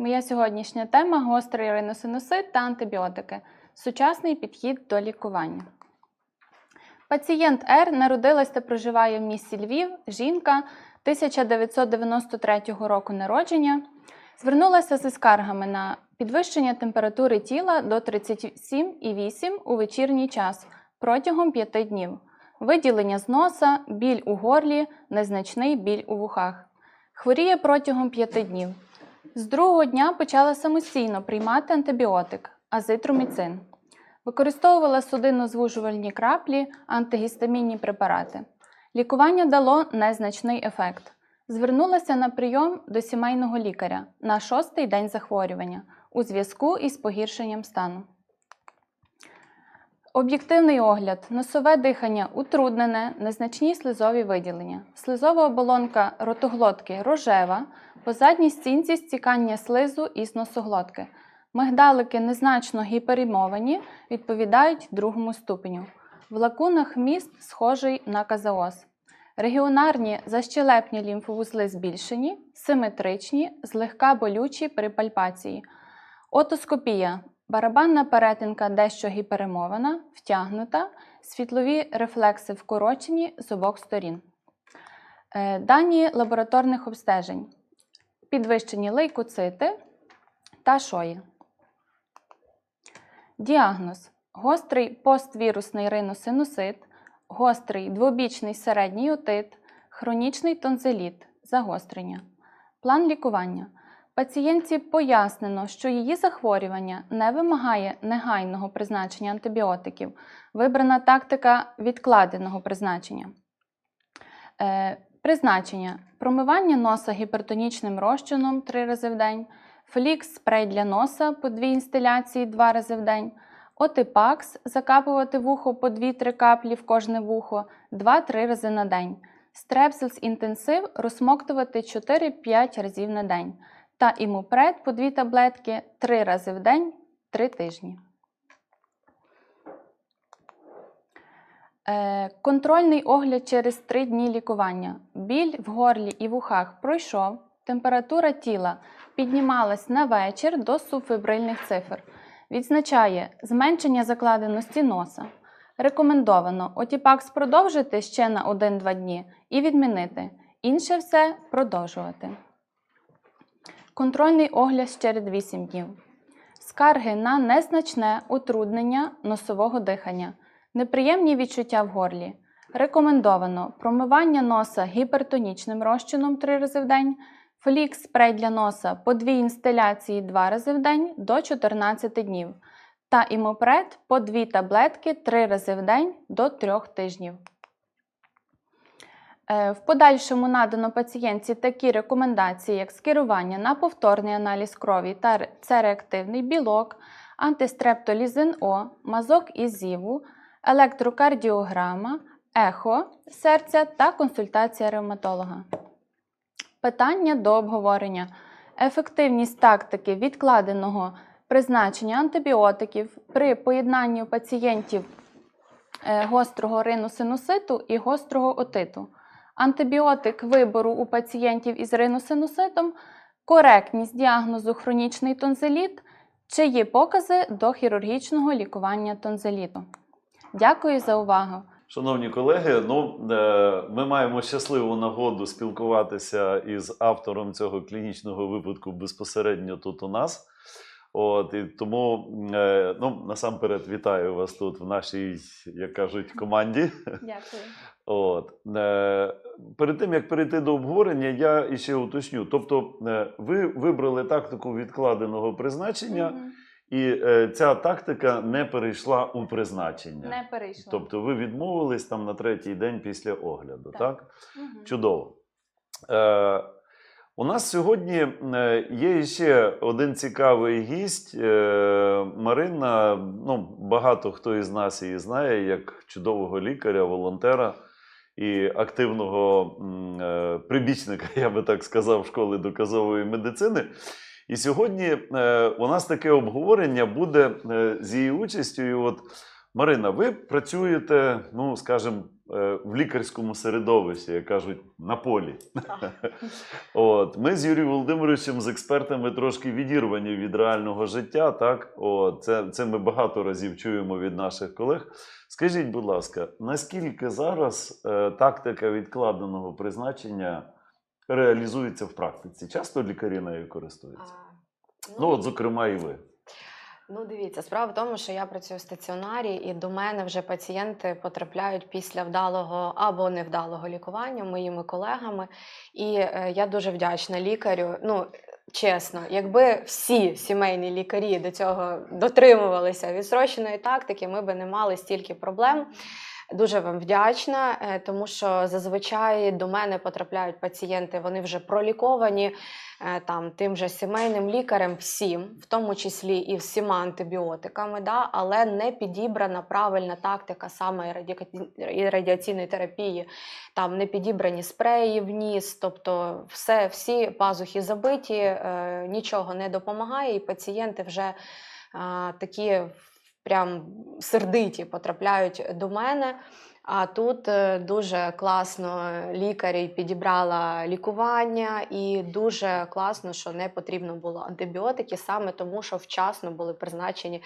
Моя сьогоднішня тема гострий риносинусит та антибіотики. Сучасний підхід до лікування. Пацієнт Р народилась та проживає в місті Львів. Жінка 1993 року народження. Звернулася зі скаргами на підвищення температури тіла до 37,8 у вечірній час протягом 5 днів, виділення з носа, біль у горлі, незначний біль у вухах. Хворіє протягом 5 днів. З другого дня почала самостійно приймати антибіотик азитроміцин. Використовувала судинно-звужувальні краплі, антигістамінні препарати. Лікування дало незначний ефект. Звернулася на прийом до сімейного лікаря на шостий день захворювання у зв'язку із погіршенням стану. Об'єктивний огляд. Носове дихання утруднене, незначні слизові виділення. Слизова оболонка ротоглотки рожева, по задній стінці стікання слизу із носоглотки. Мигдалики незначно гіперімовані, відповідають другому ступеню. В лакунах міст схожий на казеоз. Регіонарні защелепні лімфовузли збільшені, симетричні, злегка болючі при пальпації. Отоскопія. Барабанна перетинка дещо гіперемована, втягнута, світлові рефлекси вкорочені з обох сторін. Е, Дані лабораторних обстежень. Підвищені лейкоцити та шої. Діагноз: гострий поствірусний риносинусит, гострий двобічний середній отит, хронічний тонзиліт, загострення. План лікування. Пацієнтці пояснено, що її захворювання не вимагає негайного призначення антибіотиків, вибрана тактика відкладеного призначення. Е, призначення: промивання носа гіпертонічним розчином 3 рази в день, флікс спрей для носа по 2 інстиляції 2 рази в день, отипакс закапувати вухо по 2-3 каплі в кожне вухо 2-3 рази на день. Стрепсилс інтенсив розсмоктувати 4-5 разів на день та імупред по 2 таблетки 3 рази в день 3 тижні. Е, Контрольний огляд через 3 дні лікування. Біль в горлі і вухах пройшов. Температура тіла піднімалась на вечір до субфібрильних цифр. Відзначає зменшення закладеності носа. Рекомендовано отіпакс продовжити ще на 1-2 дні і відмінити. Інше все продовжувати. Контрольний огляд через 8 днів. Скарги на незначне утруднення носового дихання, неприємні відчуття в горлі. Рекомендовано промивання носа гіпертонічним розчином 3 рази в день, флікс спрей для носа по 2 інстиляції 2 рази в день до 14 днів та імопред по 2 таблетки 3 рази в день до 3 тижнів. Е, В подальшому надано пацієнтці такі рекомендації, як скерування на повторний аналіз крові та ре- це реактивний білок, антистрептолізин О, мазок із зіву, електрокардіограма, ехо серця та консультація ревматолога. Питання до обговорення. Ефективність тактики відкладеного призначення антибіотиків при поєднанні у пацієнтів е, гострого риносинуситу і гострого отиту. Антибіотик вибору у пацієнтів із риносинуситом, коректність діагнозу хронічний тонзиліт, чи є покази до хірургічного лікування тонзиліту. Дякую за увагу. Шановні колеги, ну е, ми маємо щасливу нагоду спілкуватися із автором цього клінічного випадку безпосередньо тут у нас. От і тому е, ну насамперед вітаю вас тут в нашій, як кажуть, команді. Дякую. От е, перед тим як перейти до обговорення, я іще уточню. Тобто, е, ви вибрали тактику відкладеного призначення, Мгм. і е, ця тактика не перейшла у призначення. Не перейшло. Тобто ви відмовились там на третій день після огляду, Так. так? Мгм. Чудово. Е, у нас сьогодні є ще один цікавий гість. Е, Марина. Ну, багато хто із нас її знає як чудового лікаря, волонтера і активного е, прибічника, я би так сказав, школи доказової медицини. І сьогодні е, у нас таке обговорення буде е, з її участю. І от, Марина, ви працюєте, ну скажімо, в лікарському середовищі, як кажуть, на полі. От, ми з Юрієм Володимировичем, з експертами, трошки відірвані від реального життя. Так? От, це, це ми багато разів чуємо від наших колег. Скажіть, будь ласка, наскільки зараз е, тактика відкладеного призначення реалізується в практиці? Часто лікарі нею користуються? А, Ну, от, зокрема, і ви. Ну, дивіться, справа в тому, що я працюю в стаціонарі, і до мене вже пацієнти потрапляють після вдалого або невдалого лікування моїми колегами. І е, я дуже вдячна лікарю. Ну, чесно, якби всі сімейні лікарі до цього дотримувалися відсроченої тактики, ми би не мали стільки проблем. Дуже вам вдячна, е, тому що зазвичай до мене потрапляють пацієнти, вони вже проліковані е, там тим же сімейним лікарем, всім, в тому числі і всіма антибіотиками, да, але не підібрана правильна тактика саме і і радіаційної терапії. Там не підібрані спреї в ніс, тобто все, всі пазухи забиті, е, нічого не допомагає, і пацієнти вже такі прям сердиті потрапляють до мене. А тут е, дуже класно лікарі підібрала лікування, і дуже класно, що не потрібно було антибіотики, саме тому, що вчасно були призначені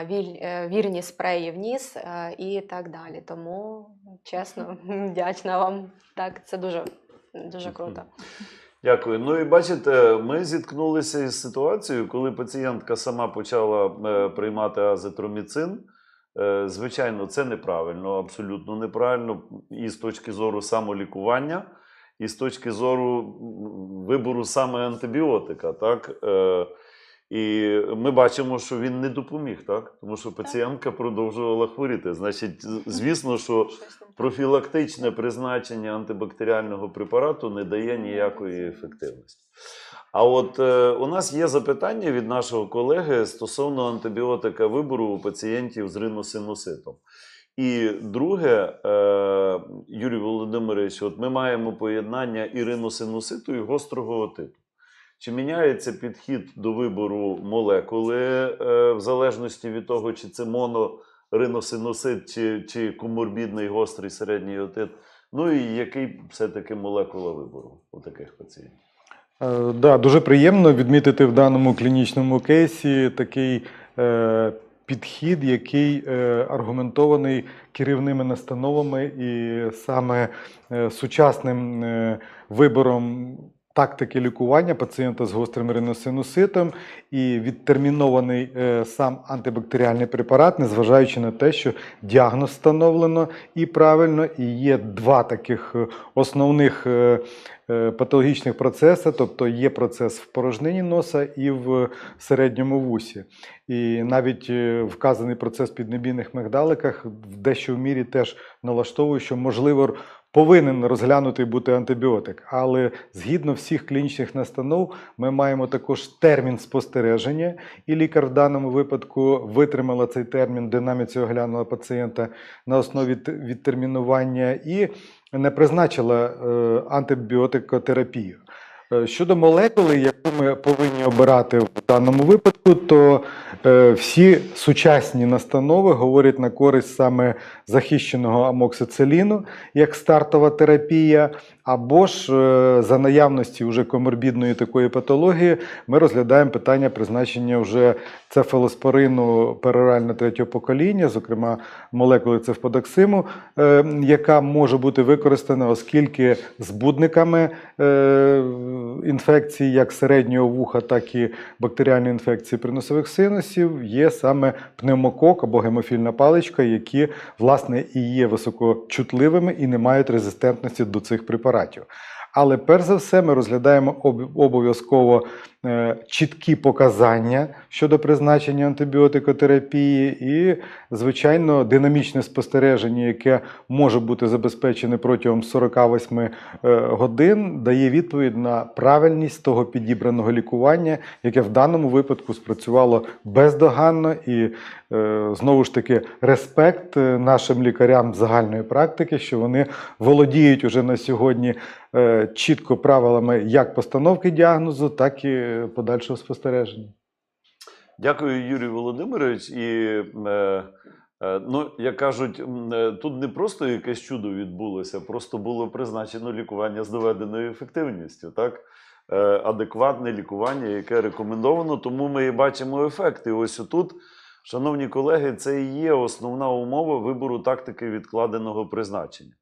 е, вірні спреї в ніс е, і так далі. Тому чесно, вдячна вам. Так, це дуже, дуже круто. Дякую. Ну і бачите, ми зіткнулися із ситуацією, коли пацієнтка сама почала е, приймати азитроміцин. Е, звичайно, це неправильно, абсолютно неправильно. І з точки зору самолікування, і з точки зору вибору саме антибіотика. Так? І ми бачимо, що він не допоміг, так? тому що пацієнтка продовжувала хворіти. Значить, звісно, що профілактичне призначення антибактеріального препарату не дає ніякої ефективності. А от е, у нас є запитання від нашого колеги стосовно антибіотика вибору у пацієнтів з риносинуситом. І друге, е, Юрій Володимирович, от ми маємо поєднання і риносинуситу, і гострого отиту. Чи міняється підхід до вибору молекули е, в залежності від того, чи це монориносинусит, чи, чи коморбідний гострий середній отит? Ну і який все-таки молекула вибору у таких пацієнтів? Е, Да, дуже приємно відмітити в даному клінічному кейсі такий е, підхід, який е, аргументований керівними настановами і саме е, сучасним е, вибором. Тактики лікування пацієнта з гострим риносинуситом і відтермінований е, сам антибактеріальний препарат, незважаючи на те, що діагноз встановлено і правильно, і є два таких е, основних е, патологічних процеси, тобто є процес в порожнині носа і в середньому вусі. І навіть е, вказаний процес в піднебійних мигдаликах в дещо в мірі теж налаштовує, що можливо повинен розглянутий бути антибіотик. Але згідно всіх клінічних настанов, ми маємо також термін спостереження, і лікар в даному випадку витримала цей термін, динаміці оглянула пацієнта на основі відтермінування і не призначила е, антибіотикотерапію. Е, Щодо молекули, яку ми повинні обирати в даному випадку, то е, всі сучасні настанови говорять на користь саме захищеного амоксициліну як стартова терапія, або ж е, за наявності вже коморбідної такої патології ми розглядаємо питання призначення вже цефалоспорину перорально третього покоління, зокрема молекули цефподоксиму, яка може бути використана, оскільки збудниками інфекцій як середнього вуха, так і бактеріальної інфекції приносових синусів є саме пневмокок або гемофільна паличка, які власне і є високочутливими і не мають резистентності до цих препаратів. Але перш за все ми розглядаємо обов'язково чіткі показання щодо призначення антибіотикотерапії і, звичайно, динамічне спостереження, яке може бути забезпечене протягом 48 е, годин, дає відповідь на правильність того підібраного лікування, яке в даному випадку спрацювало бездоганно. І е, знову ж таки респект е, нашим лікарям загальної практики, що вони володіють уже на сьогодні е, чітко правилами як постановки діагнозу, так і подальшого спостереження. Дякую, Юрій Володимирович. І е, Е, Ну, як кажуть, е, тут не просто якесь чудо відбулося, просто було призначено лікування з доведеною ефективністю, так? Адекватне лікування, яке рекомендовано, тому ми і бачимо ефекти. Ось тут, шановні колеги, це і є основна умова вибору тактики відкладеного призначення.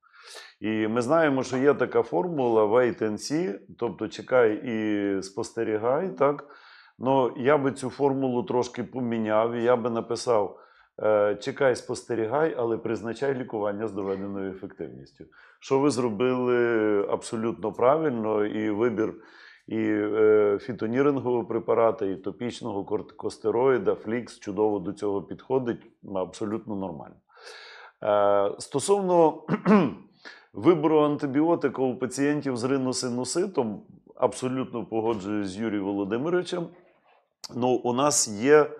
І ми знаємо, що є така формула wait and see, тобто чекай і спостерігай. Так? Ну, я би цю формулу трошки поміняв, я би написав: е, чекай, спостерігай, але призначай лікування з доведеною ефективністю. Що ви зробили абсолютно правильно, і вибір і е, фітонірингового препарата, і топічного кортикостероїда, флікс чудово до цього підходить, абсолютно нормально. Е, стосовно вибору антибіотика у пацієнтів з риносинуситом, абсолютно погоджуюсь з Юрієм Володимировичем. Ну, у нас є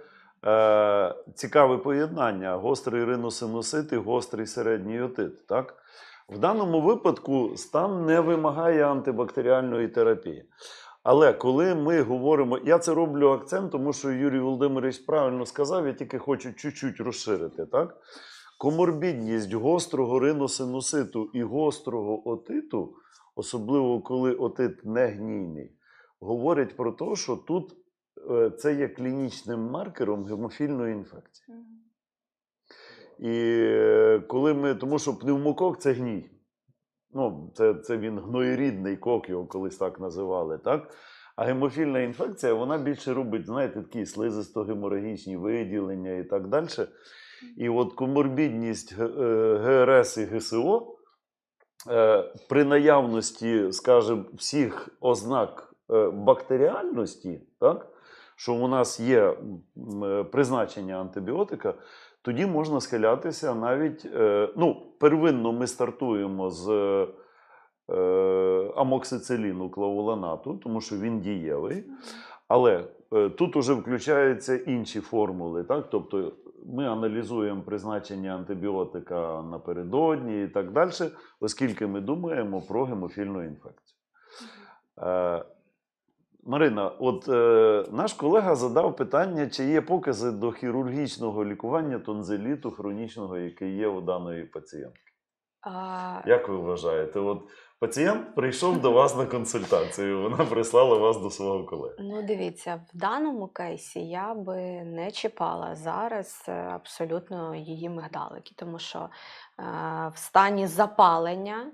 е, цікаве поєднання: гострий риносинусит і гострий середній отит. Так? В даному випадку стан не вимагає антибактеріальної терапії. Але коли ми говоримо, я це роблю акцент, тому що Юрій Володимирович правильно сказав, я тільки хочу чуть-чуть розширити. Так? Коморбідність гострого риносинуситу і гострого отиту, особливо коли отит не гнійний, говорить про те, що тут е, це є клінічним маркером гемофільної інфекції. І е, коли ми, тому що пневмокок це гній. Ну, це, це він гноєрідний кок, його колись так називали, так? А гемофільна інфекція, вона більше робить, знаєте, такі слизисто-геморагічні виділення і так далі. І от коморбідність е, ГРС і ГСО е, при наявності, скажімо, всіх ознак е, бактеріальності, так, що у нас є е, призначення антибіотика, тоді можна схилятися навіть. е, Ну, первинно ми стартуємо з е, амоксициліну клавуланату, тому що він дієвий. Але е, тут уже включаються інші формули. Так? Тобто ми аналізуємо призначення антибіотика напередодні і так далі, оскільки ми думаємо про гемофільну інфекцію. Е, Марина, от е, наш колега задав питання, чи є покази до хірургічного лікування тонзиліту хронічного, який є у даної пацієнтки. А, Як ви вважаєте? От пацієнт прийшов до вас на консультацію, вона прислала вас до свого колеги. Ну, дивіться, в даному кейсі я би не чіпала зараз е, абсолютно її мигдалики, тому що е, в стані запалення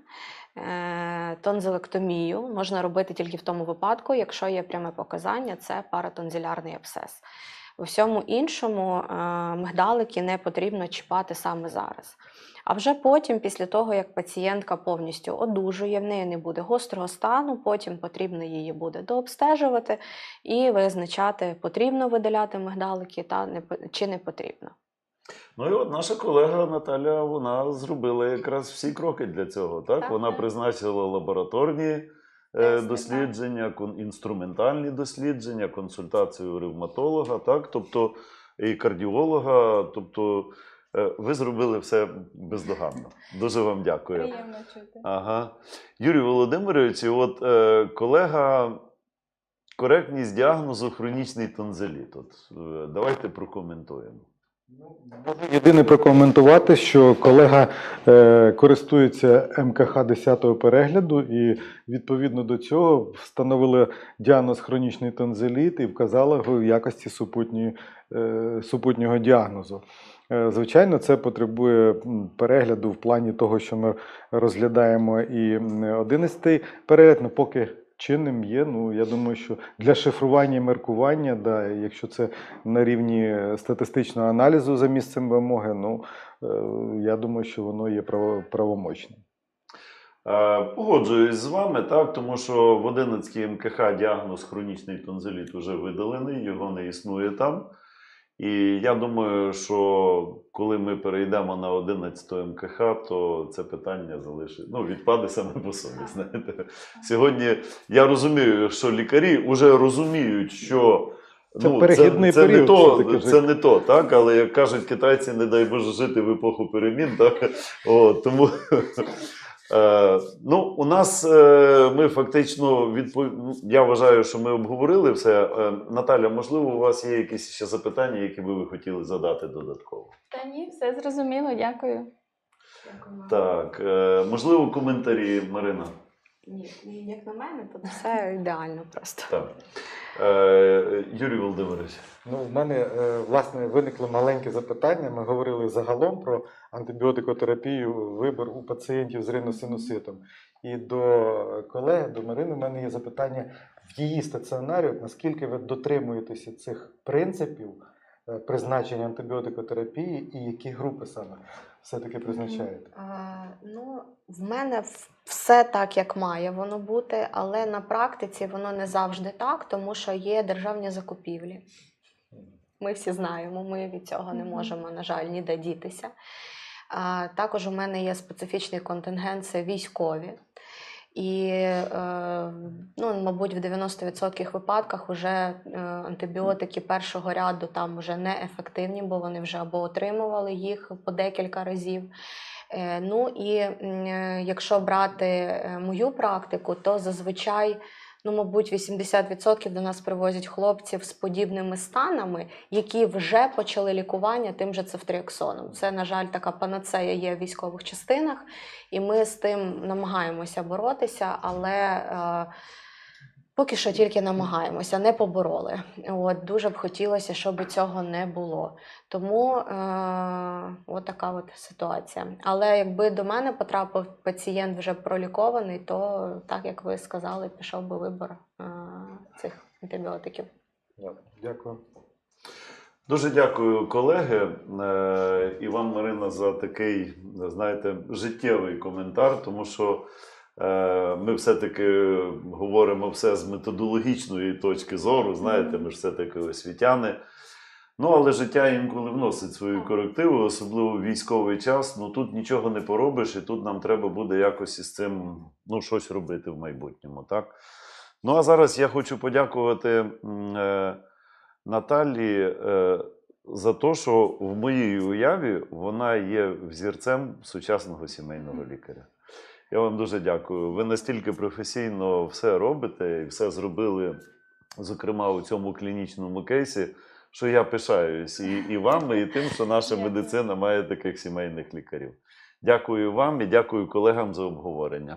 е, тонзилектомію можна робити тільки в тому випадку, якщо є пряме показання, це паратонзилярний абсцес. У всьому іншому е, мигдалики не потрібно чіпати саме зараз. А вже потім, після того, як пацієнтка повністю одужує, в неї не буде гострого стану, потім потрібно її буде дообстежувати і визначати, потрібно видаляти мигдалики та не, чи не потрібно. Ну і от наша колега Наталя вона зробила якраз всі кроки для цього. Так, Так, вона призначила лабораторні дослідження, кон- інструментальні дослідження, консультацію ревматолога, так, тобто і кардіолога. Тобто, е, ви зробили все бездоганно. Дуже вам дякую. Приємно чути. Ага. Юрій Володимирович, от е, колега, коректність діагнозу хронічний тонзиліт. От, е, давайте прокоментуємо. Єдине прокоментувати, що колега е, користується МКХ 10 перегляду, і відповідно до цього встановили діагноз хронічний тонзиліт і вказала його в якості супутньої, е, супутнього діагнозу. Е, Звичайно, це потребує перегляду в плані того, що ми розглядаємо і 11-й перегляд, ну поки чинним є. Ну я думаю, що для шифрування і меркування, да, якщо це на рівні статистичного аналізу за місцем вимоги, ну е, я думаю, що воно є правомочним. Е, Погоджуюсь з вами, так, тому що в 11 МКХ діагноз хронічний тонзиліт вже видалений, його не існує там. І я думаю, що коли ми перейдемо на 11 МКХ, то це питання залишить. Ну, відпаде саме по собі. Знаєте. Сьогодні я розумію, що лікарі вже розуміють, що Це ну, перехідний це, це, не то, це не то, так? Але як кажуть китайці, не дай Боже жити в епоху перемін. Так? От, тому Е, ну, у нас е, ми фактично відпов... Я вважаю, що ми обговорили все. Е, Наталя, можливо, у вас є якісь ще запитання, які би ви хотіли задати додатково? Та ні, все зрозуміло, дякую. Так, е, можливо, коментарі, Марина. Ні, як на мене, то все ідеально просто. Так. Е, Юрій Володимирович. Ну, в мене е, власне виникло маленьке запитання. Ми говорили загалом про антибіотикотерапію, вибір у пацієнтів з риносинуситом. І до колеги, до Марини, в мене є запитання в її стаціонарі, наскільки ви дотримуєтеся цих принципів призначення антибіотикотерапії і які групи саме все-таки призначаєте? А, ну, в мене все так, як має воно бути, але на практиці воно не завжди так, тому що є державні закупівлі. Ми всі знаємо, ми від цього не можемо, на жаль, ніде дітися. А, також у мене є специфічний контингент це військові. І, е, ну, мабуть, в 90% випадках вже е, антибіотики першого ряду там вже не ефективні, бо вони вже або отримували їх по декілька разів. Е, Ну і якщо брати мою практику, то зазвичай, ну, мабуть, 80% до нас привозять хлопців з подібними станами, які вже почали лікування тим же цефтріаксоном. Це, на жаль, така панацея є в військових частинах, і ми з тим намагаємося боротися, але е, поки що тільки намагаємося, не побороли. От, дуже б хотілося, щоб цього не було. Тому е, от така от ситуація. Але якби до мене потрапив пацієнт вже пролікований, то так як ви сказали, пішов би вибор е, цих антибіотиків. Дякую. Дуже дякую, колеги, е, і вам, Марина, за такий, знаєте, життєвий коментар, тому що е, ми все-таки говоримо все з методологічної точки зору. Знаєте, ми ж все-таки освітяни. Ну, але життя інколи вносить свої корективи, особливо в військовий час. Ну тут нічого не поробиш, і тут нам треба буде якось із цим ну, щось робити в майбутньому. Так? Ну а зараз я хочу подякувати. Е, Наталі е, за те, що в моїй уяві вона є взірцем сучасного сімейного лікаря. Я вам дуже дякую. Ви настільки професійно все робите і все зробили, зокрема у цьому клінічному кейсі, що я пишаюсь і, і вами, і тим, що наша медицина має таких сімейних лікарів. Дякую вам і дякую колегам за обговорення.